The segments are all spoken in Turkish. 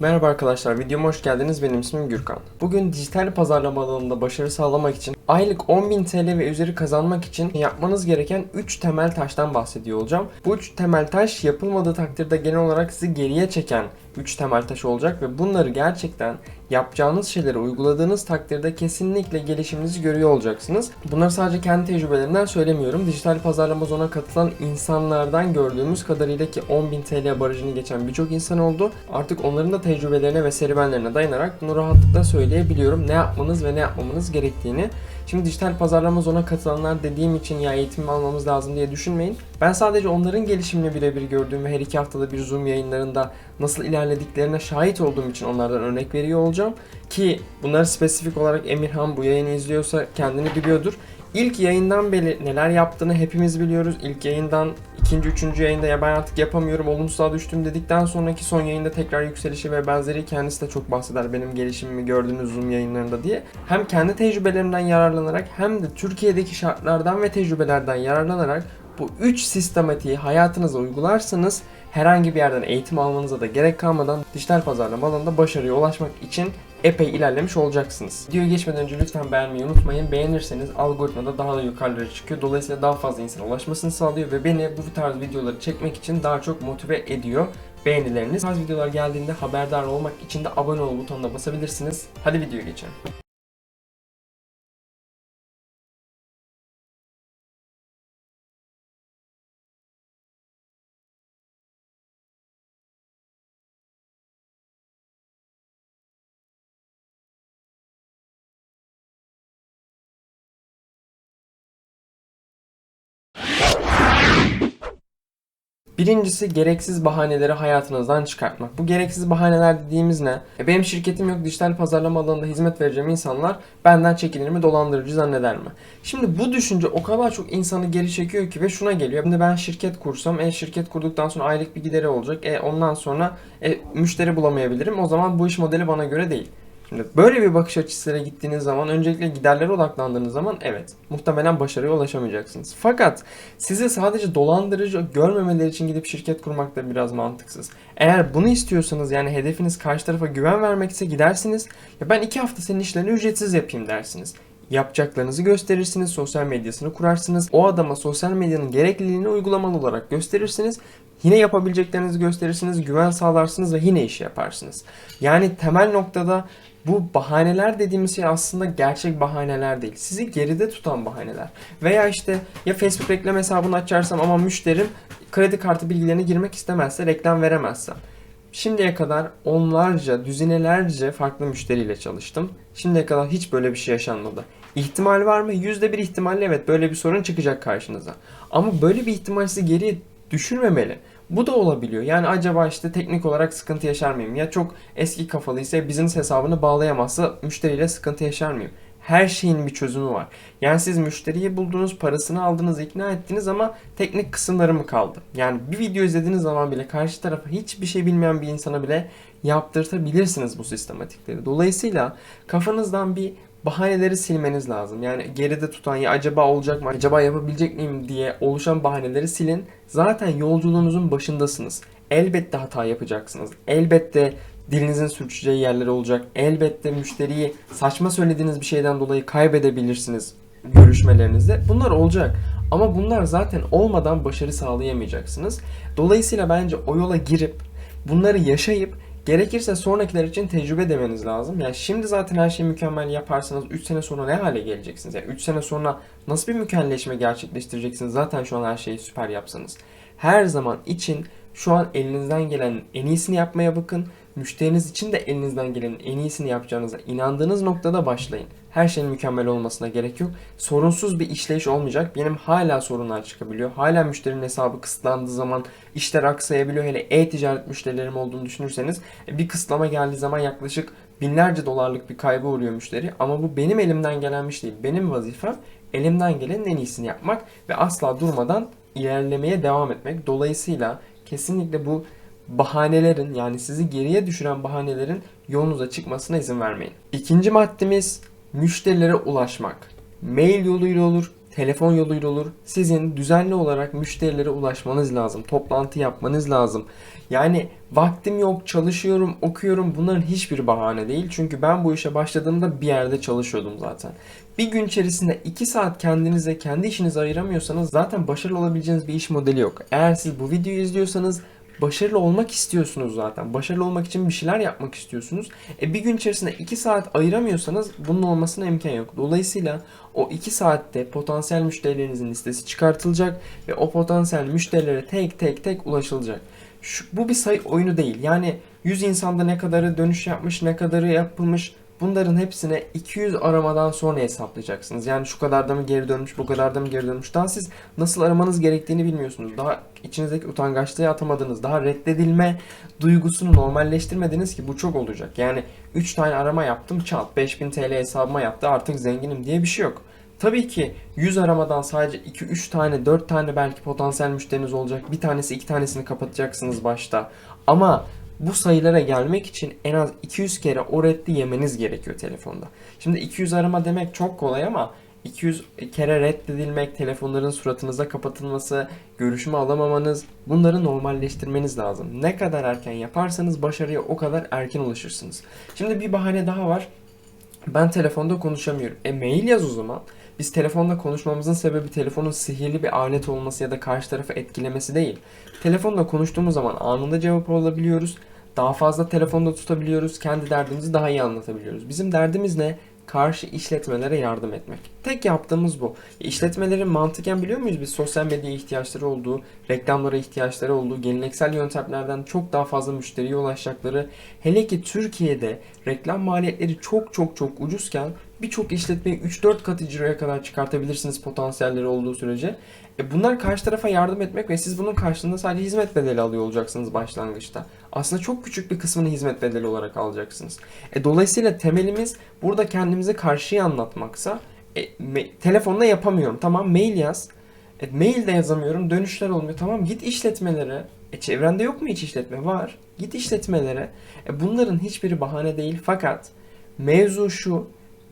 Merhaba arkadaşlar, videoma hoş geldiniz. Benim ismim Gürkan. Bugün dijital pazarlama alanında başarı sağlamak için, aylık 10.000 TL ve üzeri kazanmak için yapmanız gereken 3 temel taştan bahsediyor olacağım. Bu 3 temel taş yapılmadığı takdirde genel olarak sizi geriye çeken 3 temel taş olacak ve bunları gerçekten yapacağınız şeyleri uyguladığınız takdirde kesinlikle gelişiminizi görüyor olacaksınız. Bunları sadece kendi tecrübelerimden söylemiyorum. Dijital pazarlama zona katılan insanlardan gördüğümüz kadarıyla ki 10.000 TL barajını geçen birçok insan oldu. Artık onların da tecrübelerine ve serüvenlerine dayanarak bunu rahatlıkla söyleyebiliyorum. Ne yapmanız ve ne yapmamanız gerektiğini. Şimdi dijital pazarlama zona katılanlar dediğim için ya eğitim almamız lazım diye düşünmeyin. Ben sadece onların gelişimini birebir gördüğüm ve her iki haftada bir Zoom yayınlarında nasıl ilerlediklerine şahit olduğum için onlardan örnek veriyor olacağım. Ki bunları spesifik olarak Emirhan bu yayını izliyorsa kendini biliyordur. İlk yayından beri neler yaptığını hepimiz biliyoruz. İlk yayından ikinci, üçüncü yayında ya ben artık yapamıyorum, olumsuzluğa düştüm dedikten sonraki son yayında tekrar yükselişi ve benzeri kendisi de çok bahseder benim gelişimimi gördüğünüz Zoom yayınlarında diye. Hem kendi tecrübelerimden yararlanarak hem de Türkiye'deki şartlardan ve tecrübelerden yararlanarak bu üç sistematiği hayatınıza uygularsanız herhangi bir yerden eğitim almanıza da gerek kalmadan dijital pazarlama alanında başarıya ulaşmak için epey ilerlemiş olacaksınız. Videoya geçmeden önce lütfen beğenmeyi unutmayın. Beğenirseniz algoritmada daha da yukarılara çıkıyor. Dolayısıyla daha fazla insana ulaşmasını sağlıyor ve beni bu tarz videoları çekmek için daha çok motive ediyor beğenileriniz. Bu tarz videolar geldiğinde haberdar olmak için de abone ol butonuna basabilirsiniz. Hadi videoya geçelim. Birincisi gereksiz bahaneleri hayatınızdan çıkartmak. Bu gereksiz bahaneler dediğimiz ne? E benim şirketim yok, dijital pazarlama alanında hizmet vereceğim insanlar benden çekilir mi, dolandırıcı zanneder mi? Şimdi bu düşünce o kadar çok insanı geri çekiyor ki ve şuna geliyor. Şimdi ben şirket kursam, e şirket kurduktan sonra aylık bir gideri olacak. E ondan sonra e, müşteri bulamayabilirim. O zaman bu iş modeli bana göre değil. Şimdi böyle bir bakış açısıyla gittiğiniz zaman öncelikle giderlere odaklandığınız zaman evet muhtemelen başarıya ulaşamayacaksınız. Fakat sizi sadece dolandırıcı görmemeleri için gidip şirket kurmak da biraz mantıksız. Eğer bunu istiyorsanız yani hedefiniz karşı tarafa güven vermekse gidersiniz. Ya ben iki hafta senin işlerini ücretsiz yapayım dersiniz yapacaklarınızı gösterirsiniz, sosyal medyasını kurarsınız. O adama sosyal medyanın gerekliliğini uygulamalı olarak gösterirsiniz. Yine yapabileceklerinizi gösterirsiniz, güven sağlarsınız ve yine işi yaparsınız. Yani temel noktada bu bahaneler dediğimiz şey aslında gerçek bahaneler değil. Sizi geride tutan bahaneler. Veya işte ya Facebook reklam hesabını açarsam ama müşterim kredi kartı bilgilerini girmek istemezse reklam veremezsem. Şimdiye kadar onlarca, düzinelerce farklı müşteriyle çalıştım. Şimdiye kadar hiç böyle bir şey yaşanmadı. İhtimal var mı? Yüzde bir ihtimalle evet böyle bir sorun çıkacak karşınıza. Ama böyle bir ihtimal sizi geriye düşürmemeli. Bu da olabiliyor. Yani acaba işte teknik olarak sıkıntı yaşar mıyım? Ya çok eski kafalıysa business hesabını bağlayamazsa müşteriyle sıkıntı yaşar mıyım? Her şeyin bir çözümü var. Yani siz müşteriyi buldunuz, parasını aldınız, ikna ettiniz ama teknik kısımları mı kaldı? Yani bir video izlediğiniz zaman bile karşı tarafa hiçbir şey bilmeyen bir insana bile yaptırtabilirsiniz bu sistematikleri. Dolayısıyla kafanızdan bir bahaneleri silmeniz lazım. Yani geride tutan ya acaba olacak mı, acaba yapabilecek miyim diye oluşan bahaneleri silin. Zaten yolculuğunuzun başındasınız. Elbette hata yapacaksınız. Elbette dilinizin sürçeceği yerler olacak. Elbette müşteriyi saçma söylediğiniz bir şeyden dolayı kaybedebilirsiniz görüşmelerinizde. Bunlar olacak. Ama bunlar zaten olmadan başarı sağlayamayacaksınız. Dolayısıyla bence o yola girip bunları yaşayıp Gerekirse sonrakiler için tecrübe demeniz lazım. Yani şimdi zaten her şeyi mükemmel yaparsanız 3 sene sonra ne hale geleceksiniz? Yani 3 sene sonra nasıl bir mükemmelleşme gerçekleştireceksiniz zaten şu an her şeyi süper yapsanız. Her zaman için şu an elinizden gelen en iyisini yapmaya bakın. Müşteriniz için de elinizden gelenin en iyisini yapacağınıza inandığınız noktada başlayın. Her şeyin mükemmel olmasına gerek yok. Sorunsuz bir işleyiş olmayacak. Benim hala sorunlar çıkabiliyor. Hala müşterinin hesabı kısıtlandığı zaman işler aksayabiliyor. Hele e-ticaret müşterilerim olduğunu düşünürseniz e, bir kısıtlama geldiği zaman yaklaşık binlerce dolarlık bir kaybı uğruyor müşteri. Ama bu benim elimden gelen bir şey değil. Benim vazifem elimden gelenin en iyisini yapmak ve asla durmadan ilerlemeye devam etmek. Dolayısıyla kesinlikle bu bahanelerin yani sizi geriye düşüren bahanelerin yolunuza çıkmasına izin vermeyin. İkinci maddemiz müşterilere ulaşmak. Mail yoluyla olur, telefon yoluyla olur. Sizin düzenli olarak müşterilere ulaşmanız lazım. Toplantı yapmanız lazım. Yani vaktim yok, çalışıyorum, okuyorum. Bunların hiçbir bahane değil. Çünkü ben bu işe başladığımda bir yerde çalışıyordum zaten. Bir gün içerisinde 2 saat kendinize, kendi işinize ayıramıyorsanız zaten başarılı olabileceğiniz bir iş modeli yok. Eğer siz bu videoyu izliyorsanız başarılı olmak istiyorsunuz zaten. Başarılı olmak için bir şeyler yapmak istiyorsunuz. E bir gün içerisinde 2 saat ayıramıyorsanız bunun olmasına imkan yok. Dolayısıyla o 2 saatte potansiyel müşterilerinizin listesi çıkartılacak ve o potansiyel müşterilere tek tek tek ulaşılacak. Şu, bu bir sayı oyunu değil. Yani 100 insanda ne kadarı dönüş yapmış, ne kadarı yapılmış bunların hepsine 200 aramadan sonra hesaplayacaksınız. Yani şu kadar da mı geri dönmüş, bu kadar da mı geri dönmüş. Daha siz nasıl aramanız gerektiğini bilmiyorsunuz. Daha içinizdeki utangaçlığı atamadınız. Daha reddedilme duygusunu normalleştirmediniz ki bu çok olacak. Yani 3 tane arama yaptım çat 5000 TL hesabıma yaptı artık zenginim diye bir şey yok. Tabii ki 100 aramadan sadece 2-3 tane 4 tane belki potansiyel müşteriniz olacak. Bir tanesi iki tanesini kapatacaksınız başta. Ama bu sayılara gelmek için en az 200 kere o reddi yemeniz gerekiyor telefonda. Şimdi 200 arama demek çok kolay ama 200 kere reddedilmek, telefonların suratınıza kapatılması, görüşme alamamanız bunları normalleştirmeniz lazım. Ne kadar erken yaparsanız başarıya o kadar erken ulaşırsınız. Şimdi bir bahane daha var. Ben telefonda konuşamıyorum. E mail yaz o zaman. Biz telefonda konuşmamızın sebebi telefonun sihirli bir alet olması ya da karşı tarafı etkilemesi değil. Telefonda konuştuğumuz zaman anında cevap alabiliyoruz. Daha fazla telefonda tutabiliyoruz. Kendi derdimizi daha iyi anlatabiliyoruz. Bizim derdimiz ne? Karşı işletmelere yardım etmek. Tek yaptığımız bu. İşletmelerin mantıken biliyor muyuz biz sosyal medya ihtiyaçları olduğu, reklamlara ihtiyaçları olduğu, geleneksel yöntemlerden çok daha fazla müşteriye ulaşacakları, hele ki Türkiye'de reklam maliyetleri çok çok çok ucuzken birçok işletmeyi 3-4 katı ciroya kadar çıkartabilirsiniz potansiyelleri olduğu sürece. E bunlar karşı tarafa yardım etmek ve siz bunun karşılığında sadece hizmet bedeli alıyor olacaksınız başlangıçta. Aslında çok küçük bir kısmını hizmet bedeli olarak alacaksınız. E dolayısıyla temelimiz burada kendimizi karşıya anlatmaksa e, telefonla yapamıyorum. Tamam mail yaz. E, mail de yazamıyorum. Dönüşler olmuyor. Tamam git işletmelere. E çevrende yok mu hiç işletme? Var. Git işletmelere. E, bunların hiçbiri bahane değil. Fakat mevzu şu.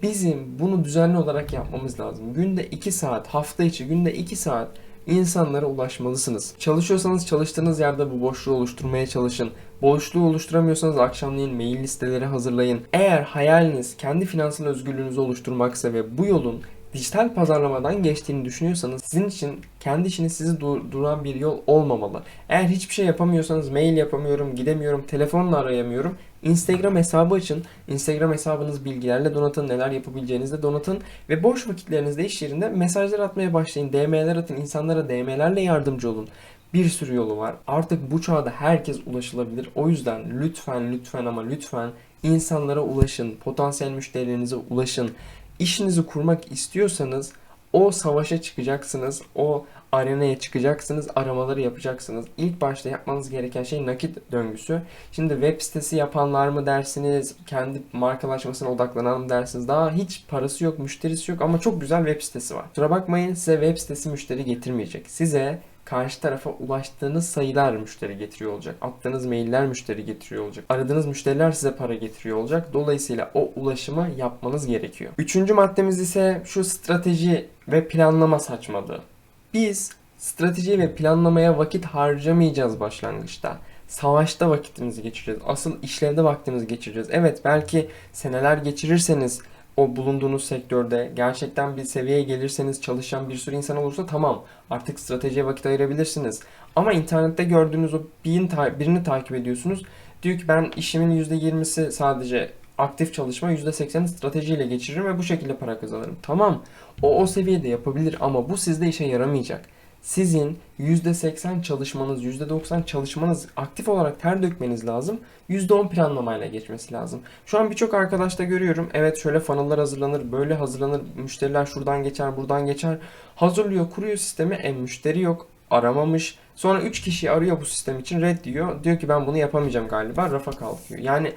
Bizim bunu düzenli olarak yapmamız lazım. Günde 2 saat, hafta içi günde 2 saat insanlara ulaşmalısınız. Çalışıyorsanız çalıştığınız yerde bu boşluğu oluşturmaya çalışın. Boşluğu oluşturamıyorsanız akşamleyin mail listeleri hazırlayın. Eğer hayaliniz kendi finansal özgürlüğünüzü oluşturmaksa ve bu yolun dijital pazarlamadan geçtiğini düşünüyorsanız sizin için kendi işiniz sizi dur- duran bir yol olmamalı. Eğer hiçbir şey yapamıyorsanız mail yapamıyorum, gidemiyorum, telefonla arayamıyorum. Instagram hesabı açın. Instagram hesabınız bilgilerle donatın. Neler yapabileceğinizle donatın. Ve boş vakitlerinizde iş yerinde mesajlar atmaya başlayın. DM'ler atın. insanlara DM'lerle yardımcı olun. Bir sürü yolu var. Artık bu çağda herkes ulaşılabilir. O yüzden lütfen lütfen ama lütfen insanlara ulaşın. Potansiyel müşterilerinize ulaşın. İşinizi kurmak istiyorsanız o savaşa çıkacaksınız. O arenaya çıkacaksınız. Aramaları yapacaksınız. İlk başta yapmanız gereken şey nakit döngüsü. Şimdi web sitesi yapanlar mı dersiniz? Kendi markalaşmasına odaklanan mı dersiniz? Daha hiç parası yok, müşterisi yok ama çok güzel web sitesi var. Kusura bakmayın size web sitesi müşteri getirmeyecek. Size karşı tarafa ulaştığınız sayılar müşteri getiriyor olacak. Attığınız mailler müşteri getiriyor olacak. Aradığınız müşteriler size para getiriyor olacak. Dolayısıyla o ulaşımı yapmanız gerekiyor. Üçüncü maddemiz ise şu strateji ve planlama saçmalığı. Biz strateji ve planlamaya vakit harcamayacağız başlangıçta. Savaşta vakitimizi geçireceğiz. Asıl işlevde vaktimizi geçireceğiz. Evet belki seneler geçirirseniz o bulunduğunuz sektörde gerçekten bir seviyeye gelirseniz çalışan bir sürü insan olursa tamam artık stratejiye vakit ayırabilirsiniz. Ama internette gördüğünüz o birini, ta- birini takip ediyorsunuz. Diyor ki ben işimin %20'si sadece aktif çalışma, %80'i stratejiyle geçiririm ve bu şekilde para kazanırım. Tamam o o seviyede yapabilir ama bu sizde işe yaramayacak. Sizin %80 çalışmanız, %90 çalışmanız, aktif olarak ter dökmeniz lazım. %10 planlamayla geçmesi lazım. Şu an birçok arkadaşta görüyorum. Evet şöyle funnel'lar hazırlanır, böyle hazırlanır. Müşteriler şuradan geçer, buradan geçer. Hazırlıyor, kuruyor sistemi. E müşteri yok, aramamış. Sonra 3 kişi arıyor bu sistem için red diyor. Diyor ki ben bunu yapamayacağım galiba. Rafa kalkıyor. Yani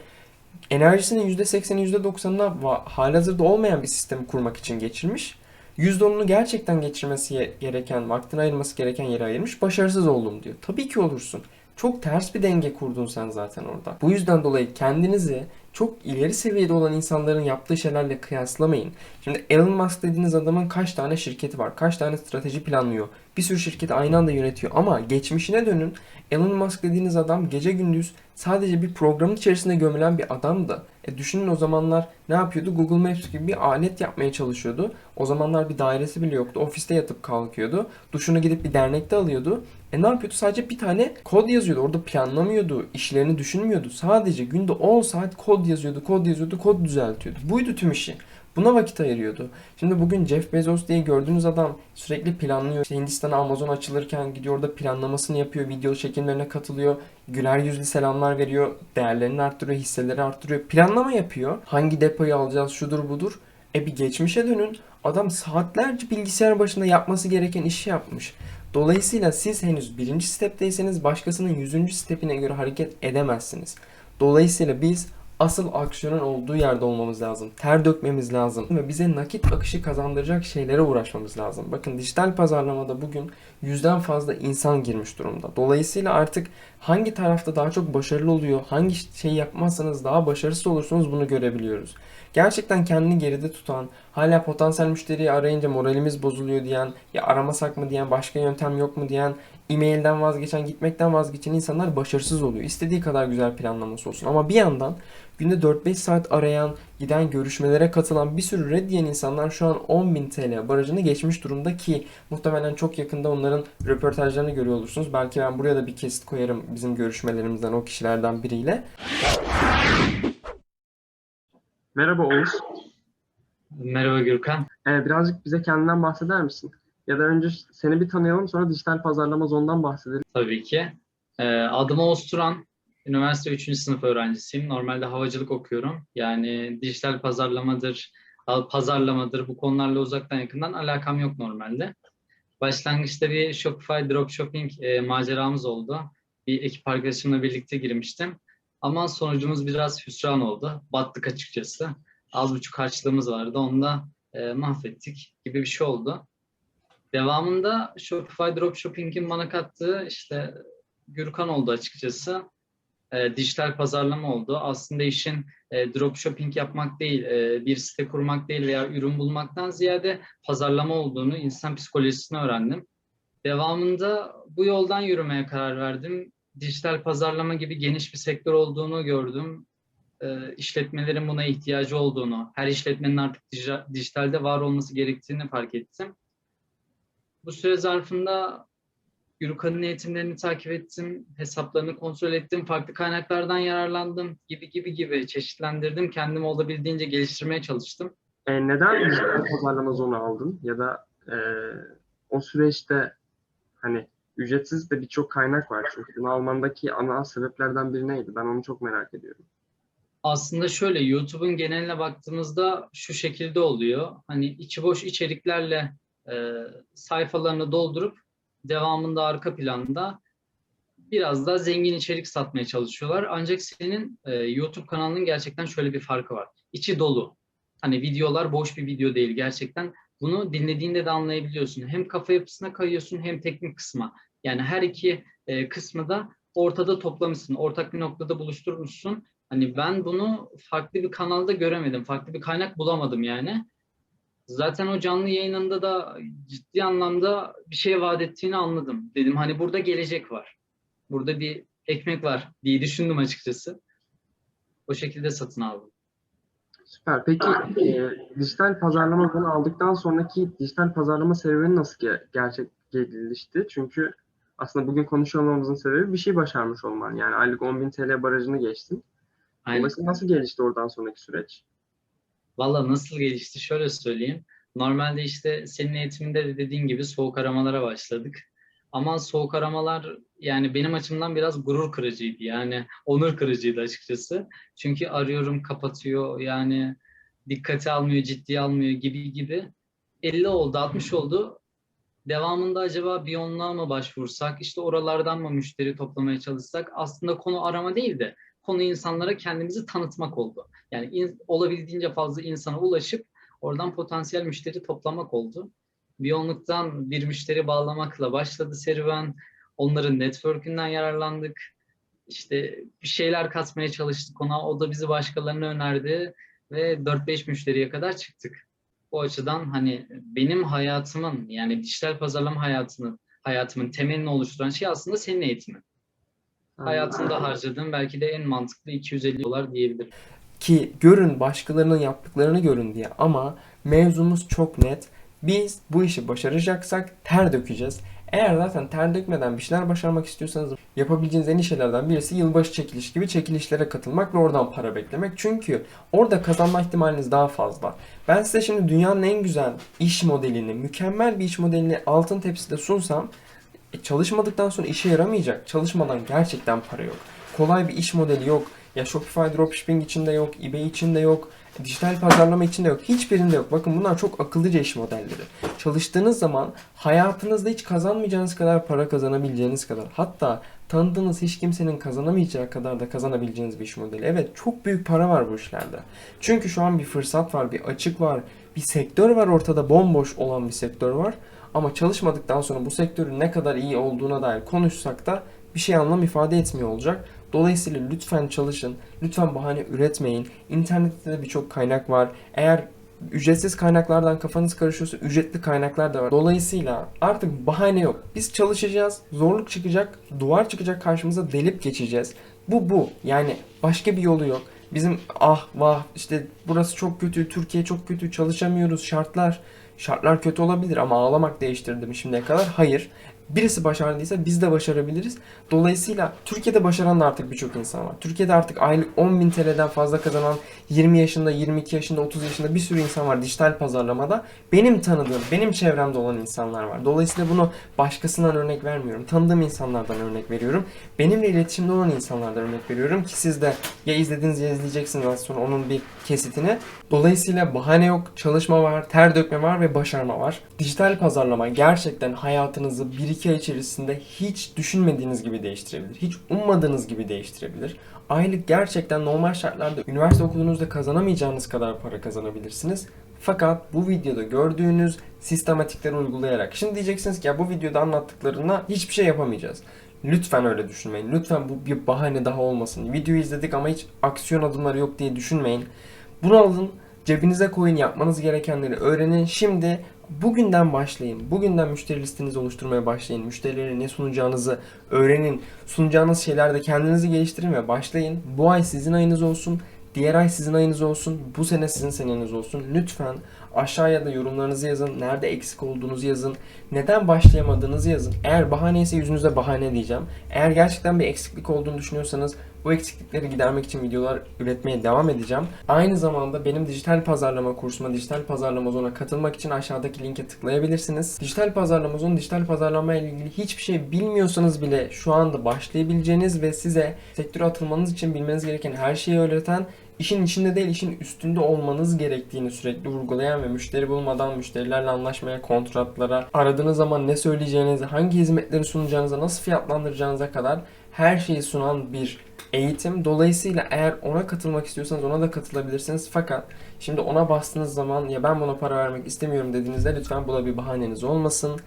enerjisinin %80'i %90'ına va- halihazırda olmayan bir sistemi kurmak için geçirmiş. %10'unu gerçekten geçirmesi gereken, vaktini ayırması gereken yere ayırmış. Başarısız oldum diyor. Tabii ki olursun. Çok ters bir denge kurdun sen zaten orada. Bu yüzden dolayı kendinizi çok ileri seviyede olan insanların yaptığı şeylerle kıyaslamayın. Şimdi Elon Musk dediğiniz adamın kaç tane şirketi var, kaç tane strateji planlıyor, bir sürü şirketi aynı anda yönetiyor ama geçmişine dönün. Elon Musk dediğiniz adam gece gündüz sadece bir programın içerisinde gömülen bir adamdı. E düşünün o zamanlar ne yapıyordu? Google Maps gibi bir alet yapmaya çalışıyordu. O zamanlar bir dairesi bile yoktu. Ofiste yatıp kalkıyordu. Duşunu gidip bir dernekte alıyordu. E ne yapıyordu? Sadece bir tane kod yazıyordu. Orada planlamıyordu. işlerini düşünmüyordu. Sadece günde 10 saat kod yazıyordu, kod yazıyordu, kod düzeltiyordu. Buydu tüm işi. Buna vakit ayırıyordu. Şimdi bugün Jeff Bezos diye gördüğünüz adam sürekli planlıyor. İşte Hindistan'a Amazon açılırken gidiyor orada planlamasını yapıyor. Video çekimlerine katılıyor. Güler yüzlü selamlar veriyor. Değerlerini arttırıyor, hisseleri arttırıyor. Planlama yapıyor. Hangi depoyu alacağız, şudur budur. E bir geçmişe dönün. Adam saatlerce bilgisayar başında yapması gereken işi yapmış. Dolayısıyla siz henüz birinci stepteyseniz başkasının yüzüncü stepine göre hareket edemezsiniz. Dolayısıyla biz asıl aksiyonun olduğu yerde olmamız lazım. Ter dökmemiz lazım ve bize nakit akışı kazandıracak şeylere uğraşmamız lazım. Bakın dijital pazarlamada bugün yüzden fazla insan girmiş durumda. Dolayısıyla artık hangi tarafta daha çok başarılı oluyor, hangi şeyi yapmazsanız daha başarısız olursunuz bunu görebiliyoruz. Gerçekten kendini geride tutan, hala potansiyel müşteriyi arayınca moralimiz bozuluyor diyen, ya aramasak mı diyen, başka yöntem yok mu diyen, e-mailden vazgeçen, gitmekten vazgeçen insanlar başarısız oluyor. İstediği kadar güzel planlaması olsun. Ama bir yandan günde 4-5 saat arayan, giden görüşmelere katılan bir sürü red diyen insanlar şu an 10.000 TL barajını geçmiş durumda ki muhtemelen çok yakında onların röportajlarını görüyor olursunuz. Belki ben buraya da bir kesit koyarım bizim görüşmelerimizden o kişilerden biriyle. Merhaba Oğuz. Merhaba Gürkan. Ee, birazcık bize kendinden bahseder misin? Ya da önce seni bir tanıyalım sonra dijital pazarlama zonundan bahsedelim. Tabii ki. Ee, adım Oğuz Turan. Üniversite 3. sınıf öğrencisiyim. Normalde havacılık okuyorum. Yani dijital pazarlamadır, pazarlamadır bu konularla uzaktan yakından alakam yok normalde. Başlangıçta bir Shopify dropshipping e, maceramız oldu. Bir ekip arkadaşımla birlikte girmiştim. Ama sonucumuz biraz hüsran oldu. Battık açıkçası. Az buçuk harçlığımız vardı. Onu da e, mahvettik gibi bir şey oldu. Devamında Shopify Dropshipping'in bana kattığı işte Gürkan oldu açıkçası. E, dijital pazarlama oldu. Aslında işin e, dropshipping yapmak değil, e, bir site kurmak değil veya ürün bulmaktan ziyade pazarlama olduğunu, insan psikolojisini öğrendim. Devamında bu yoldan yürümeye karar verdim. Dijital pazarlama gibi geniş bir sektör olduğunu gördüm. E, işletmelerin buna ihtiyacı olduğunu, her işletmenin artık dijitalde var olması gerektiğini fark ettim. Bu süre zarfında Gürkan'ın eğitimlerini takip ettim, hesaplarını kontrol ettim, farklı kaynaklardan yararlandım gibi gibi gibi çeşitlendirdim. Kendimi olabildiğince geliştirmeye çalıştım. E, neden pazarlama zonu aldın? Ya da e, o süreçte hani ücretsiz de birçok kaynak var çünkü bunu almandaki ana sebeplerden biri neydi? Ben onu çok merak ediyorum. Aslında şöyle YouTube'un geneline baktığımızda şu şekilde oluyor. Hani içi boş içeriklerle e, sayfalarını doldurup devamında arka planda biraz daha zengin içerik satmaya çalışıyorlar. Ancak senin e, YouTube kanalının gerçekten şöyle bir farkı var. İçi dolu. Hani videolar boş bir video değil gerçekten. Bunu dinlediğinde de anlayabiliyorsun. Hem kafa yapısına kayıyorsun hem teknik kısma. Yani her iki e, kısmı da ortada toplamışsın. Ortak bir noktada buluşturmuşsun. Hani ben bunu farklı bir kanalda göremedim. Farklı bir kaynak bulamadım yani. Zaten o canlı yayınında da ciddi anlamda bir şey vaat ettiğini anladım. Dedim hani burada gelecek var. Burada bir ekmek var diye düşündüm açıkçası. O şekilde satın aldım. Süper. Peki e, dijital pazarlama konu aldıktan sonraki dijital pazarlama serüveni nasıl ge- gerçek gelişti? Çünkü aslında bugün konuşuyor olmamızın sebebi bir şey başarmış olman. Yani aylık 10.000 TL barajını geçtin. Aynen. Dolayısıyla nasıl gelişti oradan sonraki süreç? Valla nasıl gelişti şöyle söyleyeyim. Normalde işte senin eğitiminde de dediğin gibi soğuk aramalara başladık. Ama soğuk aramalar yani benim açımdan biraz gurur kırıcıydı. Yani onur kırıcıydı açıkçası. Çünkü arıyorum kapatıyor yani dikkate almıyor, ciddiye almıyor gibi gibi. 50 oldu, 60 oldu. Devamında acaba onluğa mı başvursak, işte oralardan mı müşteri toplamaya çalışsak? Aslında konu arama değil de konu insanlara kendimizi tanıtmak oldu. Yani in, olabildiğince fazla insana ulaşıp oradan potansiyel müşteri toplamak oldu. Biyonluktan bir müşteri bağlamakla başladı serüven. Onların network'ünden yararlandık. işte bir şeyler katmaya çalıştık ona. O da bizi başkalarına önerdi ve 4-5 müşteriye kadar çıktık. Bu açıdan hani benim hayatımın yani dijital pazarlama hayatının hayatımın temelini oluşturan şey aslında senin eğitimin. Hayatımda harcadığım belki de en mantıklı 250 dolar diyebilirim. Ki görün başkalarının yaptıklarını görün diye ama mevzumuz çok net. Biz bu işi başaracaksak ter dökeceğiz. Eğer zaten ter dökmeden bir şeyler başarmak istiyorsanız yapabileceğiniz en iyi şeylerden birisi yılbaşı çekiliş gibi çekilişlere katılmak ve oradan para beklemek. Çünkü orada kazanma ihtimaliniz daha fazla. Ben size şimdi dünyanın en güzel iş modelini, mükemmel bir iş modelini altın tepside sunsam e, çalışmadıktan sonra işe yaramayacak. Çalışmadan gerçekten para yok. Kolay bir iş modeli yok. Ya Shopify Dropshipping içinde yok, eBay içinde yok, dijital pazarlama içinde yok. Hiçbirinde yok. Bakın bunlar çok akıllıca iş modelleri. Çalıştığınız zaman hayatınızda hiç kazanmayacağınız kadar para kazanabileceğiniz kadar hatta tanıdığınız hiç kimsenin kazanamayacağı kadar da kazanabileceğiniz bir iş modeli. Evet çok büyük para var bu işlerde. Çünkü şu an bir fırsat var, bir açık var, bir sektör var ortada bomboş olan bir sektör var. Ama çalışmadıktan sonra bu sektörün ne kadar iyi olduğuna dair konuşsak da bir şey anlam ifade etmiyor olacak. Dolayısıyla lütfen çalışın, lütfen bahane üretmeyin. İnternette de birçok kaynak var. Eğer ücretsiz kaynaklardan kafanız karışıyorsa ücretli kaynaklar da var. Dolayısıyla artık bahane yok. Biz çalışacağız, zorluk çıkacak, duvar çıkacak karşımıza delip geçeceğiz. Bu bu. Yani başka bir yolu yok. Bizim ah vah işte burası çok kötü, Türkiye çok kötü, çalışamıyoruz, şartlar. Şartlar kötü olabilir ama ağlamak değiştirdi mi şimdiye kadar? Hayır. Birisi başardıysa biz de başarabiliriz. Dolayısıyla Türkiye'de başaran da artık birçok insan var. Türkiye'de artık aylık 10.000 TL'den fazla kazanan 20 yaşında, 22 yaşında, 30 yaşında bir sürü insan var dijital pazarlamada. Benim tanıdığım, benim çevremde olan insanlar var. Dolayısıyla bunu başkasından örnek vermiyorum. Tanıdığım insanlardan örnek veriyorum. Benimle iletişimde olan insanlardan örnek veriyorum ki siz de ya izlediniz ya izleyeceksiniz az sonra onun bir kesitini. Dolayısıyla bahane yok, çalışma var, ter dökme var ve başarma var. Dijital pazarlama gerçekten hayatınızı 1-2 ay içerisinde hiç düşünmediğiniz gibi değiştirebilir. Hiç ummadığınız gibi değiştirebilir. Aylık gerçekten normal şartlarda üniversite okulunuzda kazanamayacağınız kadar para kazanabilirsiniz. Fakat bu videoda gördüğünüz sistematikleri uygulayarak. Şimdi diyeceksiniz ki ya bu videoda anlattıklarına hiçbir şey yapamayacağız. Lütfen öyle düşünmeyin. Lütfen bu bir bahane daha olmasın. Videoyu izledik ama hiç aksiyon adımları yok diye düşünmeyin. Bunu alın, cebinize koyun, yapmanız gerekenleri öğrenin. Şimdi bugünden başlayın. Bugünden müşteri listenizi oluşturmaya başlayın. Müşterilere ne sunacağınızı öğrenin. Sunacağınız şeylerde kendinizi geliştirin ve başlayın. Bu ay sizin ayınız olsun. Diğer ay sizin ayınız olsun. Bu sene sizin seneniz olsun. Lütfen aşağıya da yorumlarınızı yazın. Nerede eksik olduğunuzu yazın. Neden başlayamadığınızı yazın. Eğer bahane ise yüzünüze bahane diyeceğim. Eğer gerçekten bir eksiklik olduğunu düşünüyorsanız bu eksiklikleri gidermek için videolar üretmeye devam edeceğim. Aynı zamanda benim dijital pazarlama kursuma, dijital pazarlama zonuna katılmak için aşağıdaki linke tıklayabilirsiniz. Dijital pazarlama zonu, dijital pazarlama ile ilgili hiçbir şey bilmiyorsanız bile şu anda başlayabileceğiniz ve size sektöre atılmanız için bilmeniz gereken her şeyi öğreten işin içinde değil işin üstünde olmanız gerektiğini sürekli vurgulayan ve müşteri bulmadan müşterilerle anlaşmaya, kontratlara, aradığınız zaman ne söyleyeceğinizi, hangi hizmetleri sunacağınıza, nasıl fiyatlandıracağınıza kadar her şeyi sunan bir eğitim. Dolayısıyla eğer ona katılmak istiyorsanız ona da katılabilirsiniz. Fakat şimdi ona bastığınız zaman ya ben buna para vermek istemiyorum dediğinizde lütfen bu da bir bahaneniz olmasın.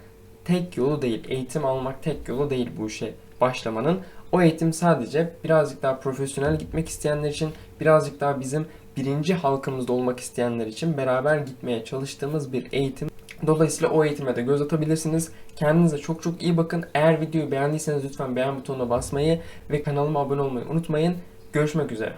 Tek yolu değil. Eğitim almak tek yolu değil bu işe başlamanın. O eğitim sadece birazcık daha profesyonel gitmek isteyenler için, birazcık daha bizim birinci halkımızda olmak isteyenler için beraber gitmeye çalıştığımız bir eğitim. Dolayısıyla o eğitime de göz atabilirsiniz. Kendinize çok çok iyi bakın. Eğer videoyu beğendiyseniz lütfen beğen butonuna basmayı ve kanalıma abone olmayı unutmayın. Görüşmek üzere.